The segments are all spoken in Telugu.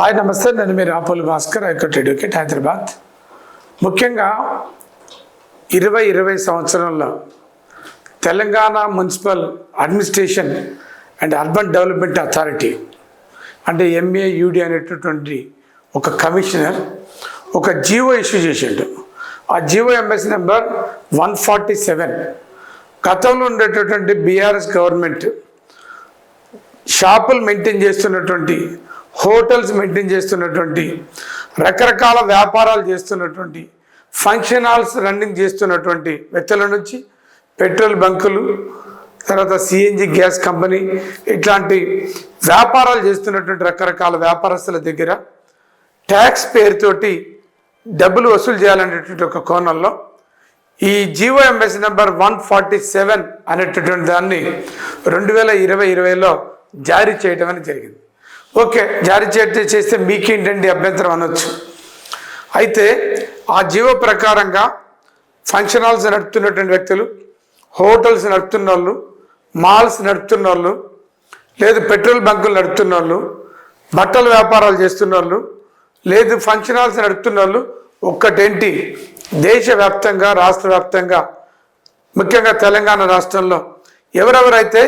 హాయ్ నమస్తే. నేను మీ Apolu Bhaskar high court advocate Hyderabad. ముఖ్యంగా ఇరవై ఇరవై సంవత్సరంలో Telangana municipal administration and urban development authority అంటే ఎంఏ యూడి అనేటటువంటి ఒక కమిషనర్ ఒక జీవో ఇష్యూ చేసిండు. ఆ GO MS number one forty seven. గతంలో ఉండేటటువంటి బీఆర్ఎస్ గవర్నమెంట్ షాపులు మెయింటైన్ చేస్తున్నటువంటి హోటల్స్ మెయింటైన్ చేస్తున్నటువంటి రకరకాల వ్యాపారాలు చేస్తున్నటువంటి ఫంక్షన్ హాల్స్ రన్నింగ్ చేస్తున్నటువంటి వ్యక్తుల నుంచి పెట్రోల్ బంకులు తర్వాత సిఎన్జి గ్యాస్ కంపెనీ ఇట్లాంటి వ్యాపారాలు చేస్తున్నటువంటి రకరకాల వ్యాపారస్తుల దగ్గర ట్యాక్స్ పేరుతోటి డబ్బులు వసూలు చేయాలనేటువంటి ఒక కోణంలో ఈ GO MS number one forty seven అనేటటువంటి దాన్ని రెండు వేల ఇరవై ఇరవైలో జారీ చేయడం అనేది జరిగింది. ఓకే జారీ చేస్తే చేస్తే మీకేంటండి అభ్యంతరం అనొచ్చు. అయితే ఆ జీవో ప్రకారంగా ఫంక్షన్ హాల్స్ నడుపుతున్నటువంటి వ్యక్తులు హోటల్స్ నడుపుతున్న వాళ్ళు మాల్స్ నడుపుతున్న వాళ్ళు లేదు పెట్రోల్ బంకులు నడుపుతున్న వాళ్ళు బట్టల వ్యాపారాలు చేస్తున్న వాళ్ళు లేదు ఫంక్షన్ హాల్స్ నడుపుతున్న వాళ్ళు ఒక్కటేంటి? దేశవ్యాప్తంగా రాష్ట్ర వ్యాప్తంగా ముఖ్యంగా తెలంగాణ రాష్ట్రంలో ఎవరెవరైతే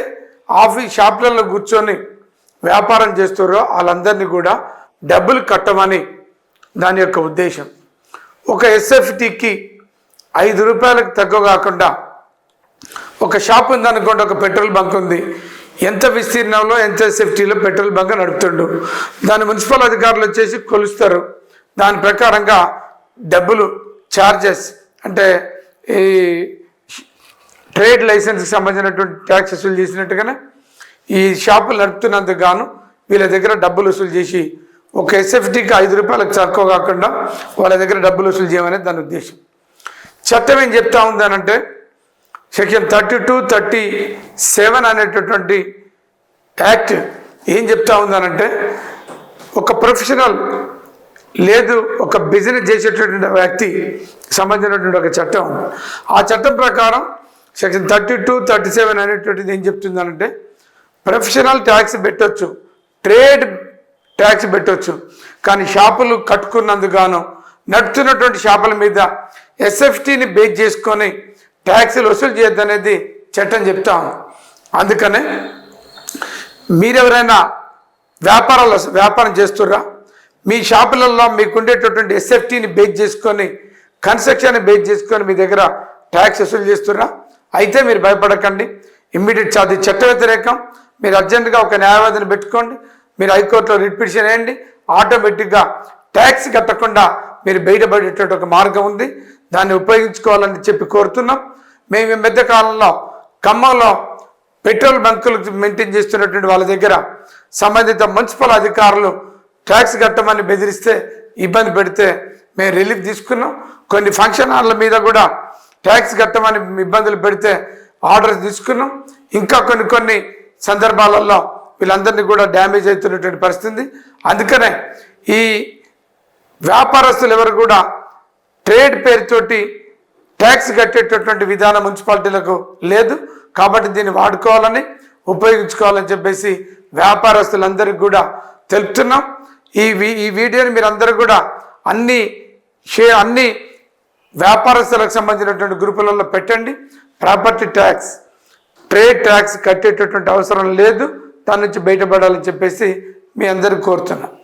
ఆఫీస్ షాపులలో కూర్చొని వ్యాపారం చేస్తారో వాళ్ళందరినీ కూడా డబ్బులు కట్టమని దాని యొక్క ఉద్దేశం. ఒక ఎస్ఎఫ్టీకి ఐదు రూపాయలకు తక్కువ కాకుండా ఒక షాప్ ఉందనుకోండి ఒక పెట్రోల్ బంక్ ఉంది. ఎంత విస్తీర్ణంలో ఎంత ఎస్ఎఫ్టీలో పెట్రోల్ బంక్ నడుపుతుండు. దాని మున్సిపల్ అధికారులు వచ్చేసి కొలుస్తారు. దాని ప్రకారంగా డబ్బులు ఛార్జెస్ అంటే ఈ ట్రేడ్ లైసెన్స్కి సంబంధించినటువంటి ట్యాక్స్ వసూలు చేసినట్టుగానే ఈ షాపులు నడుపుతున్నందుకు గాను వీళ్ళ దగ్గర డబ్బులు వసూలు చేసి ఒక ఎస్ఎఫ్టీకి ఐదు రూపాయలకు తక్కువ కాకుండా వాళ్ళ దగ్గర డబ్బులు వసూలు చేయమనేది దాని ఉద్దేశం. చట్టం ఏం చెప్తా ఉందనంటే section thirty two thirty seven అనేటటువంటి యాక్ట్ ఏం చెప్తా ఉందనంటే ఒక ప్రొఫెషనల్ లేదు ఒక బిజినెస్ చేసేటటువంటి వ్యక్తి సంబంధించినటువంటి ఒక చట్టం. ఆ చట్టం ప్రకారం section thirty two thirty seven అనేటువంటిది ఏం చెప్తుందనంటే ప్రొఫెషనల్ ట్యాక్స్ పెట్టొచ్చు ట్రేడ్ ట్యాక్స్ పెట్టొచ్చు. కానీ షాపులు కట్టుకున్నందుకు నడుచున్నటువంటి షాపుల మీద ఎస్ఎఫ్టీని బేస్ చేసుకొని ట్యాక్సులు వసూలు చేయొద్దనేది చట్టం చెప్తా అందుకనే మీరెవరైనా వ్యాపారాలు వ్యాపారం చేస్తుర్రా? మీ షాపులలో మీకు ఉండేటటువంటి ఎస్ఎఫ్టీని బేస్ చేసుకొని కన్స్ట్రక్షన్ బేస్ చేసుకొని మీ దగ్గర ట్యాక్స్ వసూలు చేస్తుర్రా? అయితే మీరు భయపడకండి. ఇమ్మీడియట్ ఛార్జ్ చట్ట వ్యతిరేకం మీరు అర్జెంటుగా ఒక న్యాయవాదిని పెట్టుకోండి మీరు హైకోర్టులో రిట్ పిటిషన్ వేయండి ఆటోమేటిక్గా ట్యాక్స్ కట్టకుండా మీరు బయటపడేటటువంటి ఒక మార్గం ఉంది దాన్ని ఉపయోగించుకోవాలని చెప్పి కోరుతున్నాం మేము ఈ మధ్య కాలంలో ఖమ్మంలో పెట్రోల్ బంకులు మెయింటైన్ చేస్తున్నటువంటి వాళ్ళ దగ్గర సంబంధిత మున్సిపల్ అధికారులు ట్యాక్స్ కట్టమని బెదిరిస్తే ఇబ్బంది పెడితే మేము రిలీఫ్ తీసుకున్నాం కొన్ని ఫంక్షన్ హాల్ల మీద కూడా ట్యాక్స్ కట్టమని ఇబ్బందులు పెడితే ఆర్డర్స్ తీసుకున్నాం. ఇంకా కొన్ని కొన్ని సందర్భాలలో వీళ్ళందరినీ కూడా డ్యామేజ్ అవుతున్నటువంటి పరిస్థితి. అందుకనే ఈ వ్యాపారస్తులు ఎవరు కూడా ట్రేడ్ పేరుతోటి ట్యాక్స్ కట్టేటటువంటి విధానం మున్సిపాలిటీలకు లేదు. కాబట్టి దీన్ని వాడుకోవాలని ఉపయోగించుకోవాలని చెప్పేసి వ్యాపారస్తులందరికీ కూడా తెలుపుతున్నాం. ఈ వీ- ఈ వీడియోని మీరు అందరూ కూడా అన్ని షే అన్ని వ్యాపారస్తులకు సంబంధించినటువంటి గ్రూపులలో పెట్టండి. ప్రాపర్టీ ట్యాక్స్ ట్రేడ్ ట్యాక్స్ కట్టేటటువంటి అవసరం లేదు దాని నుంచి బయటపడాలని చెప్పేసి మీ అందరికీ కోరుతున్నాను